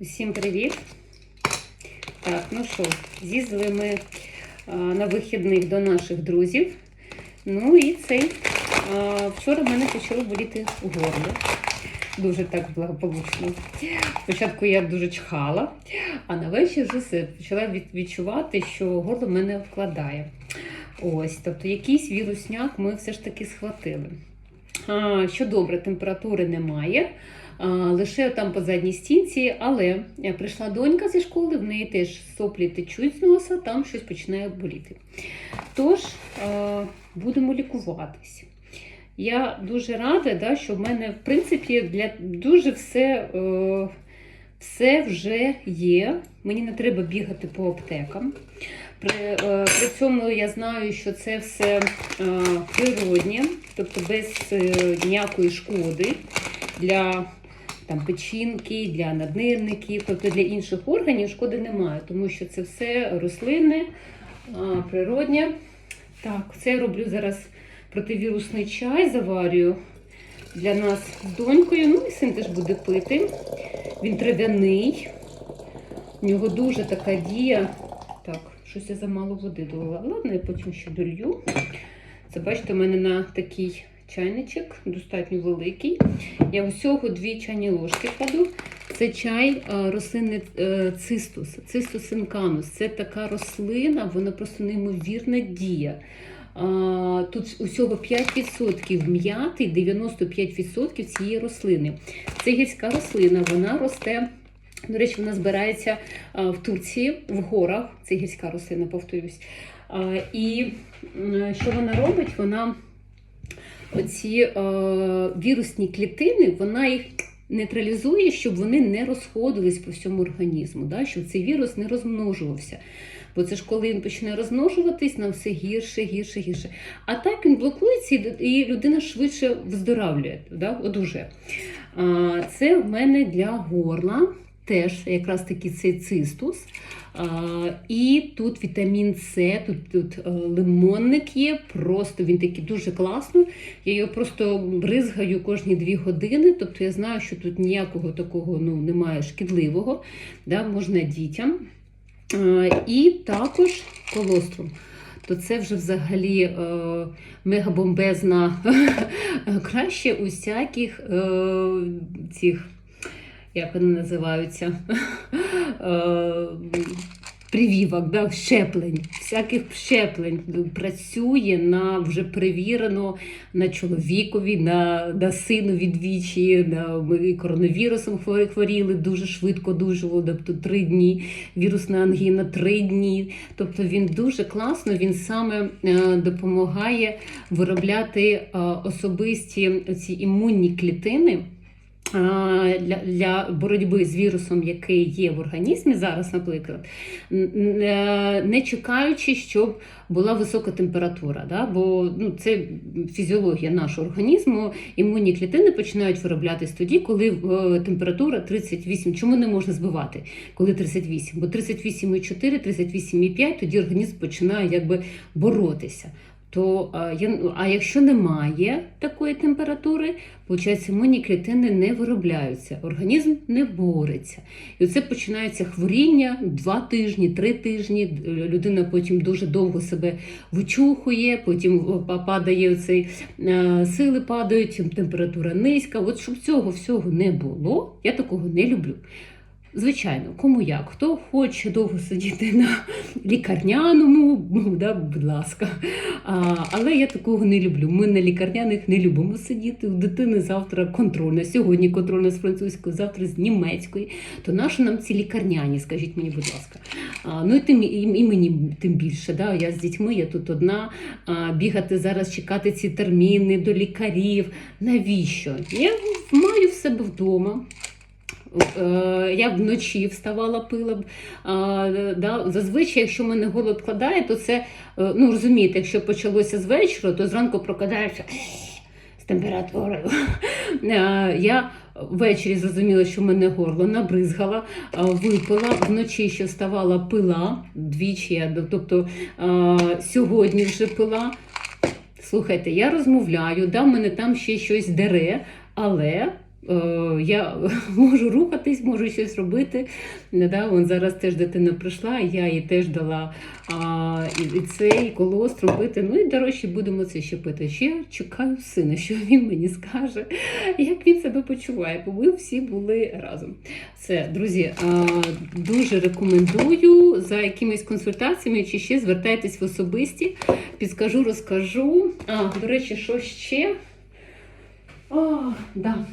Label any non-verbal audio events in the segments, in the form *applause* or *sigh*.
Усім привіт! Так, ну що, з'їздили ми на вихідних до наших друзів. Ну і цей. Вчора в мене почало боліти горло. Дуже так благополучно. Спочатку я дуже чхала, а на вечір вже все почала відчувати, що горло мене вкладає. Ось, тобто якийсь вірусняк ми все ж таки схватили. Що добре, температури немає. Лише там по задній стінці, але е, прийшла донька зі школи, в неї теж соплі течуть з носа, там щось починає боліти. Тож будемо лікуватись. Я дуже рада, да, що в мене, в принципі, для дуже все, е, все вже є. Мені не треба бігати по аптекам. При, е, при цьому я знаю, що це все е, природнє, тобто без е, ніякої шкоди для там, печінки, для наднирників, тобто для інших органів шкоди немає, тому що це все рослинне, е, природнє. Так, це я роблю зараз противірусний чай, заварюю для нас з донькою. Ну і син теж буде пити. Він трав'яний. У нього дуже така дія. Так, щось я замало води долила. Ладно, я потім ще долью. Це бачите, у мене на такий чайничок, достатньо великий. Я усього дві чайні ложки кладу. Це чай а, рослинний е, цистус, цистус інканус. Це така рослина, вона просто неймовірна дія. Тут усього 5% м'яти, 95% цієї рослини. Це гірська рослина, вона росте. До речі, вона збирається в Турції, в горах. Це гірська рослина, повторюсь. І що вона робить? Вона оці вірусні клітини, вона їх нейтралізує, щоб вони не розходились по всьому організму, да? щоб цей вірус не розмножувався. Бо це ж коли він почне розмножуватись, нам все гірше, гірше, гірше. А так він блокується і- людина швидше вздоравлює. да? одужує. А, Це в мене для горла. Теж якраз таки цей цистус. І тут вітамін С, тут, тут е, лимонник є, просто він такий дуже класний. Я його просто бризгаю кожні дві години. Тобто я знаю, що тут ніякого такого ну, немає шкідливого, да, можна дітям. І також колострум. То це вже взагалі е, мегабомбезна *laughs* краще усяких е, цих, як вони називаються, *laughs* е, привівок, да, щеплень, всяких щеплень працює на вже перевірено на чоловікові, на, на сину відвічі, на ми коронавірусом хворіли дуже швидко, одужували, тобто три дні, вірусна ангіна три дні. Тобто він дуже класно, він саме е, допомагає виробляти е, особисті ці імунні клітини. Для, для боротьби з вірусом, який є в організмі зараз, наприклад, е, не чекаючи, щоб була висока температура. Да? Бо ну, це фізіологія нашого організму. Імунні клітини починають вироблятись тоді, коли е, температура 38. Чому не можна збивати, коли 38? Бо 38,4, 38,5, тоді організм починає якби боротися. То а, ну, а якщо немає такої температури, виходить, імунні клітини не виробляються, організм не бореться. І оце починається хворіння два тижні, три тижні. Людина потім дуже довго себе вичухує, потім падає цей сили падають, температура низька. От щоб цього всього не було, я такого не люблю. Звичайно, кому як, хто хоче довго сидіти на лікарняному, ну, да, будь ласка. А, але я такого не люблю. Ми на лікарняних не любимо сидіти. У дитини завтра контрольна. Сьогодні контрольна з французької, завтра з німецької. То нащо нам ці лікарняні? Скажіть мені, будь ласка. А, ну і тим і, і мені тим більше. Да? Я з дітьми, я тут одна. А, бігати зараз, чекати ці терміни до лікарів. Навіщо? Я маю в себе вдома. Е, Я вночі вставала, пила б. Да, Зазвичай, якщо мене голод вкладає, то це, е, ну розумієте, якщо почалося з вечора, то зранку прокидаєшся з температурою. Е, Я ввечері зрозуміла, що в мене горло набризгала, випила, вночі ще вставала, пила двічі, я, тобто сьогодні вже пила. Слухайте, я розмовляю, да, в мене там ще щось дере, але я *laughs* можу рухатись, можу щось робити. Да, вон зараз теж дитина прийшла, я їй теж дала а, і, і це, і колостrum пити. Ну і дорожче будемо це ще пити. Ще чекаю сина, що він мені скаже, як він себе почуває, бо ми всі були разом. Все, друзі, а, дуже рекомендую за якимись консультаціями чи ще звертайтесь в особисті, підскажу, розкажу. А, до речі, що ще? О, да.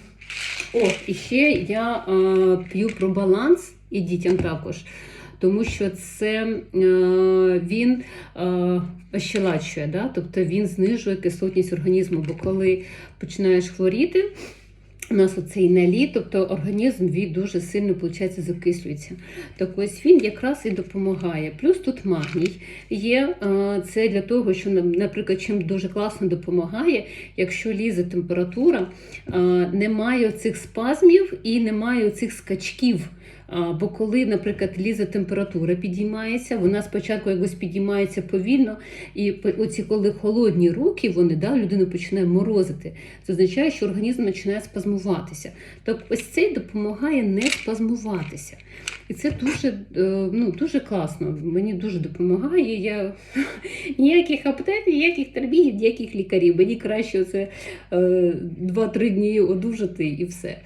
О, і ще я а, п'ю про баланс і дітям також, тому що це е, він е, ощелачує, да? тобто він знижує кислотність організму, бо коли починаєш хворіти, у нас оцей наліт, тобто організм він дуже сильно виходить, закислюється. Так ось він якраз і допомагає. Плюс тут магній є. Це для того, що, нам, наприклад, чим дуже класно допомагає, якщо лізе температура, немає цих спазмів і немає цих скачків. Бо коли, наприклад, лізе температура підіймається, вона спочатку якось підіймається повільно, і оці коли холодні руки, вони да, людину починає морозити. Це означає, що організм починає спазмуватися. Тобто ось цей допомагає не спазмуватися. І це дуже, е, ну, дуже класно. Мені дуже допомагає. Я *laughs* ніяких аптек, ніяких терапій, ніяких лікарів. Мені краще це е, 2-3 дні одужати і все.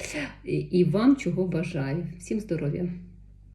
І вам чого бажаю. Всім здоров'я. повинен.